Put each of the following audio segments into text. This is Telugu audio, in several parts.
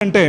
అంటే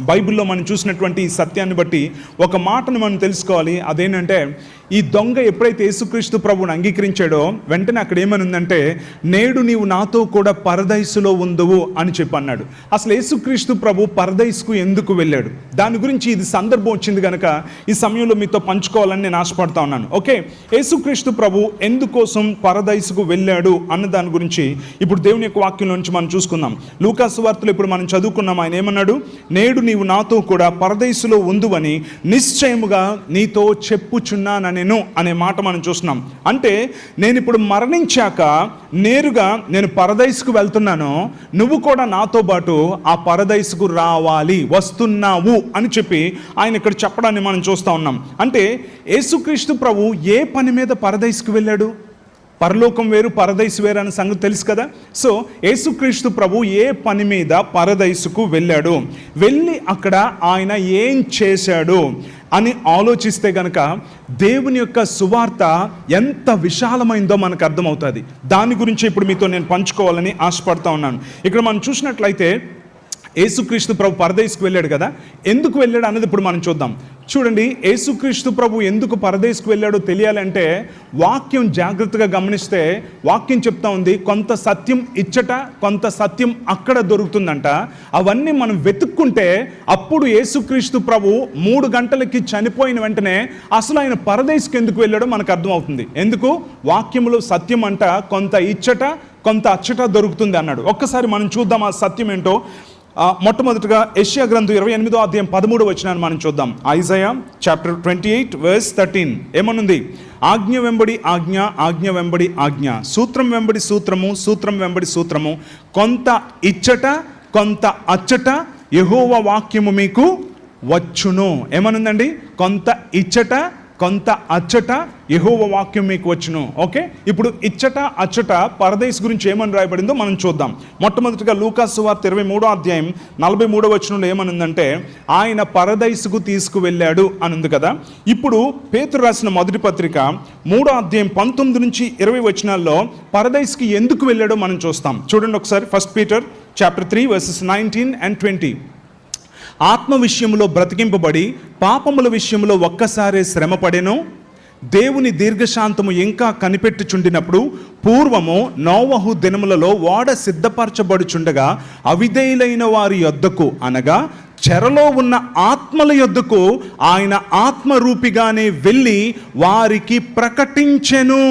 బైబిల్లో మనం చూసినటువంటి ఈ సత్యాన్ని బట్టి ఒక మాటను మనం తెలుసుకోవాలి. అదేంటంటే ఈ దొంగ ఎప్పుడైతే యేసుక్రీస్తు ప్రభువుని అంగీకరించాడో వెంటనే అక్కడ ఏమని ఉందంటే నేడు నీవు నాతో కూడా పరదైసులో ఉందవు అని చెప్పి అన్నాడు. అసలు యేసుక్రీస్తు ప్రభు పరదైసుకు ఎందుకు వెళ్ళాడు? దాని గురించి ఇది సందర్భం వచ్చింది కనుక ఈ సమయంలో మీతో పంచుకోవాలని నేను ఆశపడతా ఉన్నాను. ఓకే యేసుక్రీస్తు ప్రభు ఎందుకోసం పరదైసుకు వెళ్ళాడు అన్న దాని గురించి ఇప్పుడు దేవుని యొక్క వాక్యం నుంచి మనం చూసుకుందాం. లూకాసు వార్తలు ఇప్పుడు మనం చదువుకున్నాం. ఆయన ఏమన్నాడు? నేడు నీవు నాతో కూడా పరదేశులో ఉందువని నిశ్చయముగా నీతో చెప్పుచున్నానెను అనే మాట మనం చూస్తున్నాం. అంటే నేను ఇప్పుడు మరణించాక నేరుగా నేను పరదైసుకు వెళ్తున్నాను నువ్వు కూడా నాతో పాటు ఆ పరదైసుకు రావాలి వస్తున్నావు అని చెప్పి ఆయన ఇక్కడ చెప్పడాన్ని మనం చూస్తూ ఉన్నాం. అంటే యేసుక్రీస్తు ప్రభు ఏ పని మీద పరదైసుకు వెళ్ళాడు? పరలోకం వేరు పరదైసు వేరు అనే సంగతి తెలుసు కదా? సో యేసుక్రీస్తు ప్రభు ఏ పని మీద పరదైసుకు వెళ్ళాడు? వెళ్ళి అక్కడ ఆయన ఏం చేశాడు అని ఆలోచిస్తే గనక దేవుని యొక్క సువార్త ఎంత విశాలమైందో మనకు అర్థమవుతుంది. దాని గురించి ఇప్పుడు మీతో నేను పంచుకోవాలని ఆశపడతా ఉన్నాను. ఇక్కడ మనం చూసినట్లయితే యేసుక్రీస్తు ప్రభు పరదేశకు వెళ్ళాడు కదా? ఎందుకు వెళ్ళాడు అన్నది ఇప్పుడు మనం చూద్దాం. చూడండి యేసుక్రీస్తు ప్రభు ఎందుకు పరదేశ్కు వెళ్ళాడో తెలియాలంటే వాక్యం జాగ్రత్తగా గమనిస్తే వాక్యం చెప్తా ఉంది కొంత సత్యం ఇచ్చట కొంత సత్యం అక్కడ దొరుకుతుందంట. అవన్నీ మనం వెతుక్కుంటే అప్పుడు యేసుక్రీస్తు ప్రభు మూడు గంటలకి చనిపోయిన వెంటనే అసలు ఆయన పరదేశ్కి ఎందుకు వెళ్ళాడో మనకు అర్థమవుతుంది. ఎందుకు? వాక్యములో సత్యం అంట కొంత ఇచ్చట కొంత అచ్చట దొరుకుతుంది అన్నాడు. ఒక్కసారి మనం చూద్దాం ఆ సత్యం ఏంటో. మొట్టమొదటిగా ఏషియా గ్రంథం ఇరవై ఎనిమిదో అధ్యాయం పదమూడు వచ్చినాన్ని మనం చూద్దాం. Isaiah chapter twenty eight verse thirteen. ఏమనుంది? ఆజ్ఞ వెంబడి ఆజ్ఞ ఆజ్ఞ వెంబడి ఆజ్ఞ. సూత్రం వెంబడి సూత్రము సూత్రం వెంబడి సూత్రము. కొంత ఇచ్చట కొంత అచ్చట యహోవ వాక్యము మీకు వచ్చును. ఏమనుందండి? కొంత ఇచ్చట కొంత అచ్చట యహోవ వాక్యం మీకు వచ్చును. ఓకే? ఇప్పుడు ఇచ్చట అచ్చట పరదేశ్ గురించి ఏమని రాయబడిందో మనం చూద్దాం. మొట్టమొదటిగా లూకాసు వార్త ఇరవై మూడో అధ్యాయం నలభై మూడో వచనంలో ఏమనుందంటే ఆయన పరదైసుకు తీసుకువెళ్ళాడు అనుంది కదా. ఇప్పుడు పేతురు రాసిన మొదటి పత్రిక మూడో అధ్యాయం పంతొమ్మిది నుంచి ఇరవై వచనాల్లో పరదైస్కి ఎందుకు వెళ్ళాడో మనం చూస్తాం. చూడండి ఒకసారి first Peter chapter three verses nineteen and twenty ఆత్మ విషయంలో బ్రతికింపబడి పాపముల విషయంలో ఒక్కసారే శ్రమపడెను. దేవుని దీర్ఘశాంతము ఇంకా కనిపెట్టుచుండినప్పుడు పూర్వము నోవహు దినములలో ఓడ సిద్ధపరచబడుచుండగా అవిధేయులైన వారి యొద్దకు అనగా చెరలో ఉన్న ఆత్మల యొద్దకు ఆయన ఆత్మరూపిగానే వెళ్ళి వారికి ప్రకటించెను.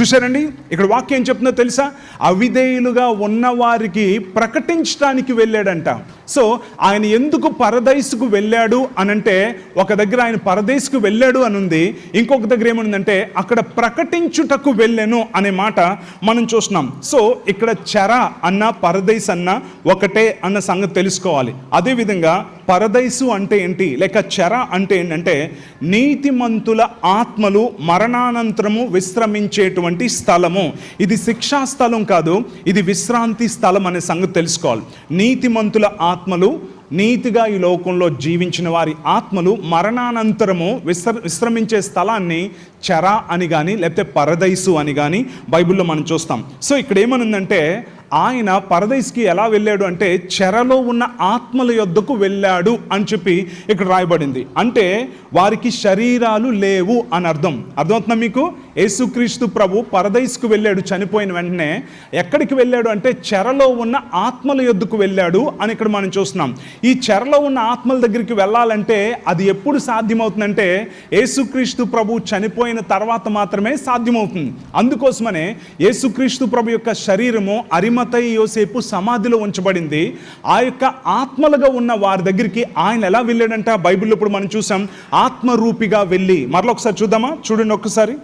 చూసారండి ఇక్కడ వాక్యం చెప్తుందో తెలుసా? అవిధేయులుగా ఉన్న వారికి ప్రకటించడానికి వెళ్ళాడంట. సో ఆయన ఎందుకు పరదైసుకు వెళ్ళాడు అనంటే ఒక దగ్గర ఆయన పరదేశ్కు వెళ్ళాడు అని ఉంది ఇంకొక దగ్గర ఏముందంటే అక్కడ ప్రకటించుటకు వెళ్ళాను అనే మాట మనం చూస్తున్నాం. సో ఇక్కడ చెర అన్న పరదేశ్ అన్న ఒకటే అన్న సంగతి తెలుసుకోవాలి. అదేవిధంగా పరదైసు అంటే ఏంటి లేక చెర అంటే ఏంటంటే నీతిమంతుల ఆత్మలు మరణానంతరము విశ్రమించేటువంటి స్థలము. ఇది శిక్షా స్థలం కాదు ఇది విశ్రాంతి స్థలం అనే సంగతి తెలుసుకోవాలి. నీతిమంతుల ఆత్మలు నీతిగా ఈ లోకంలో జీవించిన వారి ఆత్మలు మరణానంతరము విశ్ర విశ్రమించే స్థలాన్ని చెర అని కానీ లేకపోతే పరదైసు అని కానీ బైబిల్లో మనం చూస్తాం. సో ఇక్కడ ఏమనుందంటే ఆయన పరదైస్కి ఎలా వెళ్ళాడు అంటే చెరలో ఉన్న ఆత్మల యొద్దకు వెళ్ళాడు అని చెప్పి ఇక్కడ రాయబడింది. అంటే వారికి శరీరాలు లేవు అని అర్థం. అర్థమవుతుందా మీకు? యేసుక్రీస్తు ప్రభు పరదైస్కు వెళ్ళాడు చనిపోయిన వెంటనే ఎక్కడికి వెళ్ళాడు అంటే చెరలో ఉన్న ఆత్మల యొద్దకు వెళ్ళాడు అని ఇక్కడ మనం చూస్తున్నాం. ఈ చెరలో ఉన్న ఆత్మల దగ్గరికి వెళ్ళాలంటే అది ఎప్పుడు సాధ్యమవుతుందంటే యేసుక్రీస్తు ప్రభు చనిపోయిన తర్వాత మాత్రమే సాధ్యమవుతుంది. అందుకోసమనే యేసుక్రీస్తు ప్రభు యొక్క శరీరము అరిమతై యోసేపు సమాధిలో ఉంచబడింది. ఆ యొక్క ఆత్మలుగా ఉన్న వారి దగ్గరికి ఆయన ఎలా వెళ్ళాడంట? బైబిల్లో ఇప్పుడు మనం చూసాం ఆత్మరూపిగా వెళ్ళి. మరలా ఒకసారి చూద్దామా? చూడండి ఒక్కసారి.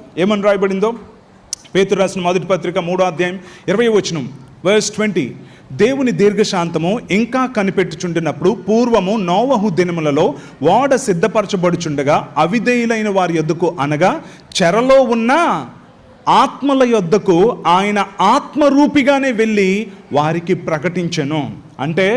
ఏమని రాయబడిందో? పేతురు రాసిన మొదటి పత్రిక మూడో అధ్యాయం ఇరవై వచనం వర్స్ ట్వంటీ దేవుని దీర్ఘశాంతము ఇంకా కనిపెట్టుచుండినప్పుడు పూర్వము నోవహు దినములలో ఓడ సిద్ధపరచబడుచుండగా అవిధేయులైన వారి యొద్దకు అనగా చెరలో ఉన్న ఆత్మల యొద్దకు ఆయన ఆత్మరూపిగానే వెళ్ళి వారికి ప్రకటించెను. అంటే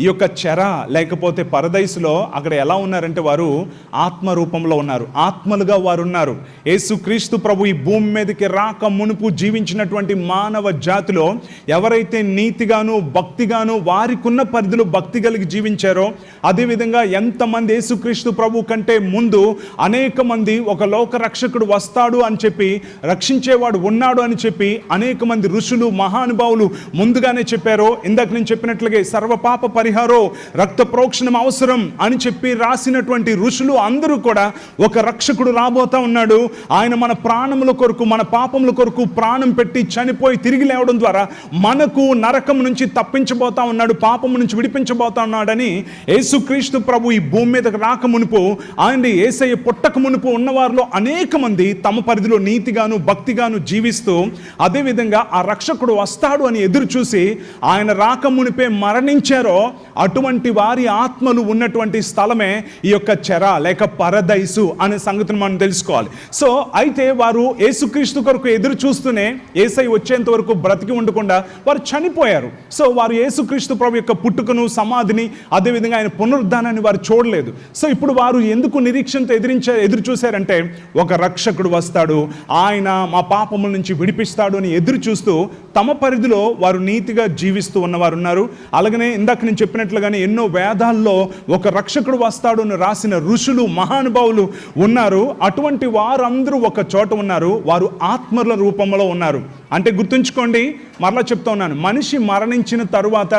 ఈ యొక్క చెర లేకపోతే పరదైసులో అక్కడ ఎలా ఉన్నారంటే వారు ఆత్మ రూపంలో ఉన్నారు. ఆత్మలుగా వారు ఉన్నారు. యేసుక్రీస్తు ప్రభు ఈ భూమి మీదకి రాక మునుపు జీవించినటువంటి మానవ జాతిలో ఎవరైతే నీతిగాను భక్తిగాను వారికున్న పరిధిలో భక్తి కలిగి జీవించారో అదేవిధంగా ఎంతమంది యేసుక్రీస్తు ప్రభు కంటే ముందు అనేక మంది ఒక లోక రక్షకుడు వస్తాడు అని చెప్పి రక్షించేవాడు ఉన్నాడు అని చెప్పి అనేక మంది ఋషులు మహానుభావులు ముందుగానే చెప్పారో ఇందాక నేను చెప్పినట్లుగా సర్వపాప పరిహారో రక్త ప్రోక్షణం అవసరం అని చెప్పి రాసినటువంటి ఋషులు అందరూ కూడా ఒక రక్షకుడు రాబోతా ఉన్నాడు. ఆయన మన ప్రాణముల కొరకు మన పాపముల కొరకు ప్రాణం పెట్టి చనిపోయి తిరిగి లేవడం ద్వారా మనకు నరకం నుంచి తప్పించబోతా ఉన్నాడు పాపము నుంచి విడిపించబోతా ఉన్నాడని యేసుక్రీస్తు ప్రభు ఈ భూమి మీదకు రాక మునుపు ఆయన ఏసయ్య పుట్టక మునుపు ఉన్నవారిలో అనేక మంది తమ పరిధిలో నీతిగాను భక్తిగాను జీవిస్తూ అదేవిధంగా ఆ రక్షకుడు వస్తాడు అని ఎదురు చూసి ఆయన రాక మునిపే మరణించారో అటువంటి వారి ఆత్మలు ఉన్నటువంటి స్థలమే ఈ యొక్క చెర లేక పరదైసు అనే సంగతిని మనం తెలుసుకోవాలి. సో అయితే వారు యేసుక్రీస్తు కొరకు ఎదురు చూస్తూనే ఏసై వచ్చేంత వరకు బ్రతికి ఉండకుండా వారు చనిపోయారు. సో వారు యేసుక్రీస్తు ప్రభు యొక్క పుట్టుకను సమాధిని అదేవిధంగా ఆయన పునరుద్ధానాన్ని వారు చూడలేదు. సో ఇప్పుడు వారు ఎందుకు నిరీక్షణతో ఎదిరించే ఎదురు చూశారంటే ఒక రక్షకుడు వస్తాడు ఆయన మా పాపముల నుంచి విడిపిస్తాడు అని ఎదురు చూస్తూ తమ పరిధిలో వారు నీతిగా జీవిస్తూ ఉన్నవారు ఉన్నారు అలాగనే ఇందాక నుంచి చెప్పినట్లుగానే ఎన్నో వేదాల్లో ఒక రక్షకుడు వస్తాడు అని రాసిన ఋషులు మహానుభావులు ఉన్నారు. అటువంటి వారందరూ ఒక చోట ఉన్నారు. వారు ఆత్మల రూపంలో ఉన్నారు. అంటే గుర్తుంచుకోండి మరలా చెప్తా ఉన్నాను. మనిషి మరణించిన తరువాత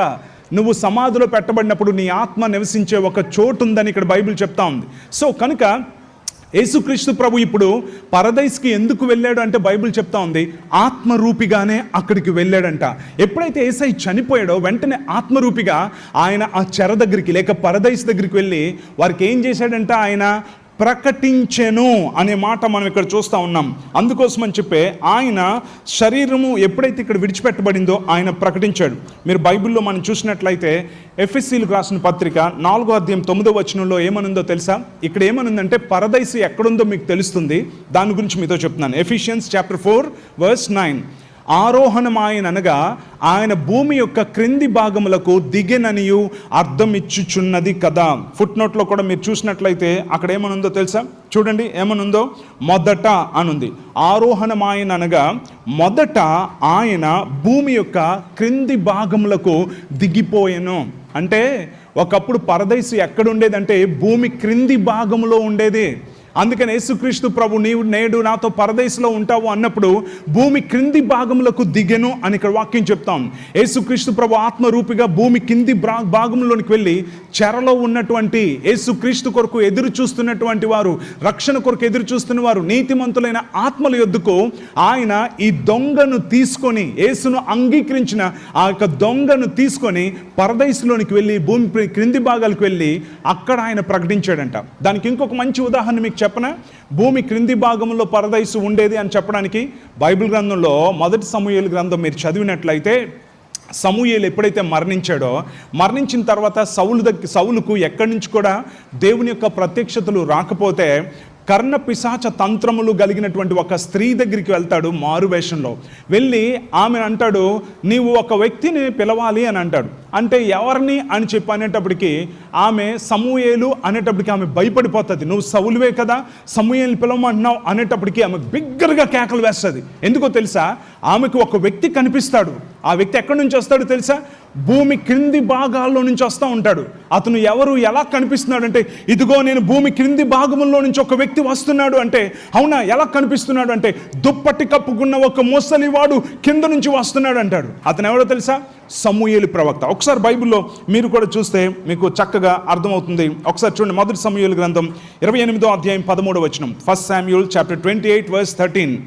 నువ్వు సమాధిలో పెట్టబడినప్పుడు నీ ఆత్మ నివసించే ఒక చోటు ఉందని ఇక్కడ బైబిల్ చెప్తా ఉంది. సో కనుక యేసుక్రీస్తు ప్రభు ఇప్పుడు పరదైస్కి ఎందుకు వెళ్ళాడు అంటే బైబిల్ చెప్తా ఉంది. ఆత్మరూపిగానే అక్కడికి వెళ్ళాడంట. ఎప్పుడైతే ఏసై చనిపోయాడో వెంటనే ఆత్మరూపిగా ఆయన ఆ చెర దగ్గరికి లేక పరదైస్ దగ్గరికి వెళ్ళి వారికి ఏం చేశాడంట ఆయన ప్రకటించెను అనే మాట మనం ఇక్కడ చూస్తూ ఉన్నాం. అందుకోసం అని చెప్పే ఆయన శరీరము ఎప్పుడైతే ఇక్కడ విడిచిపెట్టబడిందో ఆయన ప్రకటించాడు. మీరు బైబిల్లో మనం చూసినట్లయితే ఎఫ్ఎస్సీలకు రాసిన పత్రిక నాలుగో అధ్యాయం తొమ్మిదో వచనంలో ఏమనుందో తెలుసా? ఇక్కడ ఏమనుందంటే పరదైసి ఎక్కడుందో మీకు తెలుస్తుంది. దాని గురించి మీతో చెప్తున్నాను. Ephesians chapter four verse nine. ఆరోహణమాయన అనగా ఆయన భూమి యొక్క క్రింది భాగములకు దిగెననియు అర్థం ఇచ్చుచున్నది కదా. ఫుట్ నోట్లో కూడా మీరు చూసినట్లయితే అక్కడ ఏమనుందో తెలుసా? చూడండి ఏమనుందో? మొదట అనుంది. ఆరోహణమాయన అనగా మొదట ఆయన భూమి యొక్క క్రింది భాగములకు దిగిపోయెను. అంటే ఒకప్పుడు పరదైసు ఎక్కడుండేదంటే భూమి క్రింది భాగంలో ఉండేది. అందుకని యేసుక్రీస్తు ప్రభు నీవు నేడు నాతో పరదేశంలో ఉంటావు అన్నప్పుడు భూమి క్రింది భాగములకు దిగెను అని ఇక్కడ వాక్యం చెప్తాం. యేసుక్రీస్తు ప్రభు ఆత్మరూపిగా భూమి కింది భాగంలోనికి వెళ్ళి చెరలో ఉన్నటువంటి యేసుక్రీస్తు కొరకు ఎదురు చూస్తున్నటువంటి వారు రక్షణ కొరకు ఎదురు చూస్తున్న వారు నీతిమంతులైన ఆత్మల యొద్దుకు ఆయన ఈ దొంగను తీసుకొని యేసును అంగీకరించిన ఆ యొక్క దొంగను తీసుకొని పరదేశంలోనికి వెళ్ళి భూమి క్రింది భాగాలకు వెళ్ళి అక్కడ ఆయన ప్రకటించాడంట. దానికి ఇంకొక మంచి ఉదాహరణ మీకు చెప్పన భూమి క్రింది భాగంలో పరదైసు ఉండేది అని చెప్పడానికి బైబిల్ గ్రంథంలో మొదటి సమూహేలు గ్రంథం మీరు చదివినట్లయితే సమూయేలు ఎప్పుడైతే మరణించాడో మరణించిన తర్వాత సౌలు దగ్గర సౌలుకు ఎక్కడి నుంచి కూడా దేవుని యొక్క ప్రత్యక్షతలు రాకపోతే కర్ణ పిశాచ తంత్రములు కలిగినటువంటి ఒక స్త్రీ దగ్గరికి వెళ్తాడు మారు వేషంలో వెళ్ళి ఆమెను అంటాడు నీవు ఒక వ్యక్తిని పిలవాలి అని అంటాడు. అంటే ఎవరిని అని చెప్పి అనేటప్పటికి ఆమె సమూయేలు అనేటప్పటికి ఆమె భయపడిపోతుంది. నువ్వు సౌలువే కదా సమూయేలు పిలవమంటున్నావు అనేటప్పటికి ఆమె బిగ్గరగా కేకలు వేస్తుంది. ఎందుకో తెలుసా? ఆమెకు ఒక వ్యక్తి కనిపిస్తాడు. ఆ వ్యక్తి ఎక్కడి నుంచి వస్తాడు తెలుసా? భూమి క్రింది భాగాల్లో నుంచి వస్తూ ఉంటాడు. అతను ఎవరు ఎలా కనిపిస్తున్నాడు అంటే ఇదిగో నేను భూమి క్రింది భాగంలో నుంచి ఒక వ్యక్తి వస్తున్నాడు అంటే అవునా ఎలా కనిపిస్తున్నాడు అంటే దుప్పటి కప్పుకున్న ఒక ముసలివాడు కింద నుంచి వస్తున్నాడు అంటాడు. అతను ఎవరో తెలుసా? సమూహలు ప్రవక్త. ఒకసారి బైబిల్లో మీరు కూడా చూస్తే మీకు చక్కగా అర్థమవుతుంది. ఒకసారి చూడండి మొదటి సమూహలు గ్రంథం ఇరవై ఎనిమిదో అధ్యాయం పదమూడవ వచనం. First Samuel chapter twenty eight verse thirteen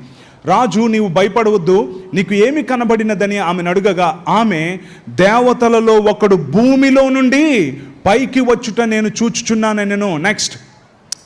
రాజు నీవు భయపడవద్దు. నీకు ఏమి కనబడినదని ఆమెను అడుగగా ఆమె దేవతలలో ఒకడు భూమిలో నుండి పైకి వచ్చుట నేను చూచుచున్నానెను నెక్స్ట్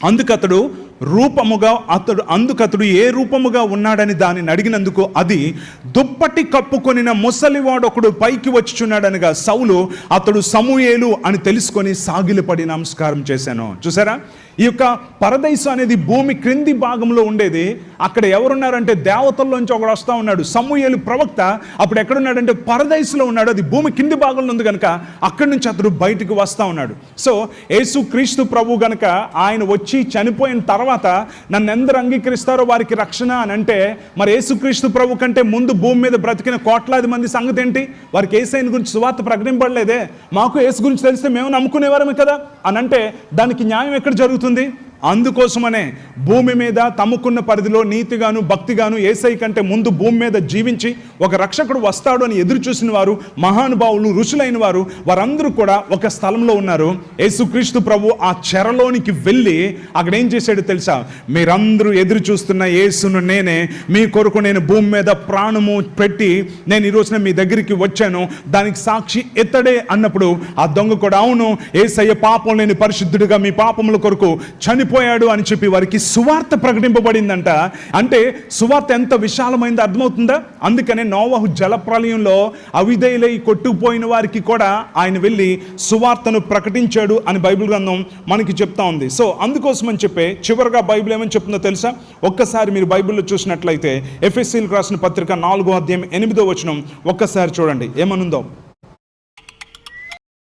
అందుకతడు రూపముగా అతడు అందుకతడు ఏ రూపముగా ఉన్నాడని దానిని అడిగినందుకు అది దుప్పటి కప్పుకొనిన ముసలివాడు ఒకడు పైకి వచ్చుచున్నాడనగా సౌలు అతడు సమూయేలు అని తెలుసుకొని సాగిలపడి నమస్కారం చేశాను. చూసారా? ఈ యొక్క పరదైసు అనేది భూమి క్రింది భాగంలో ఉండేది. అక్కడ ఎవరున్నారంటే దేవతల్లోంచి ఒకడు వస్తా ఉన్నాడు. సమూహలు ప్రవక్త అప్పుడు ఎక్కడున్నాడంటే పరదైసులో ఉన్నాడు. అది భూమి కింది భాగంలో ఉంది కనుక అక్కడి నుంచి అతడు బయటకు వస్తా ఉన్నాడు. సో యేసు క్రీస్తు ప్రభు గనుక ఆయన వచ్చి చనిపోయిన తర్వాత నన్ను ఎందరు అంగీకరిస్తారో వారికి రక్షణ అని అంటే మరి యేసుక్రీస్తు ప్రభు కంటే ముందు భూమి మీద బ్రతికిన కోట్లాది మంది సంగతి ఏంటి? వారికి ఏసైన గురించి సువార్త ప్రకటింపడలేదే మాకు యేసు గురించి తెలిస్తే మేము నమ్ముకునేవారమే కదా అని అంటే దానికి న్యాయం ఎక్కడ జరుగుతుంది? జరుగుతుంది? అందుకోసమనే భూమి మీద తమకున్న పరిధిలో నీతిగాను భక్తిగాను ఏసై కంటే ముందు భూమి మీద జీవించి ఒక రక్షకుడు వస్తాడు అని ఎదురు చూసిన వారు మహానుభావులు ఋషులైన వారు వారందరూ కూడా ఒక స్థలంలో ఉన్నారు. యేసుక్రీస్తు ప్రభు ఆ చెరలోనికి వెళ్ళి అక్కడ ఏం చేశాడు తెలుసా? మీరందరూ ఎదురు చూస్తున్న యేసును నేనే మీ కొరకు నేను భూమి మీద ప్రాణము పెట్టి నేను ఈ రోజున మీ దగ్గరికి వచ్చాను. దానికి సాక్షి ఎత్తడే అన్నప్పుడు ఆ దొంగ కూడా అవును ఏసయ్య పాపం లేని పరిశుద్ధుడిగా మీ పాపముల కొరకు చనిపోయాడు అని చెప్పి వారికి సువార్త ప్రకటింపబడిందంట. అంటే సువార్త ఎంత విశాలమైందో అర్థమవుతుందా? అందుకనే నోవహు జలప్రలయంలో అవిధేయులై కొట్టుకుపోయిన వారికి కూడా ఆయన వెళ్ళి సువార్తను ప్రకటించాడు అని బైబిల్ గ్రంథం మనకి చెప్తా ఉంది. సో అందుకోసం అని చెప్పే చివరిగా బైబిల్ ఏమని చెప్తుందో తెలుసా? ఒక్కసారి మీరు బైబిల్లో చూసినట్లయితే ఎఫ్ఎస్సీలకు రాసిన పత్రిక నాలుగో అధ్యాయం ఎనిమిదో వచనం ఒక్కసారి చూడండి. ఏమనుందో?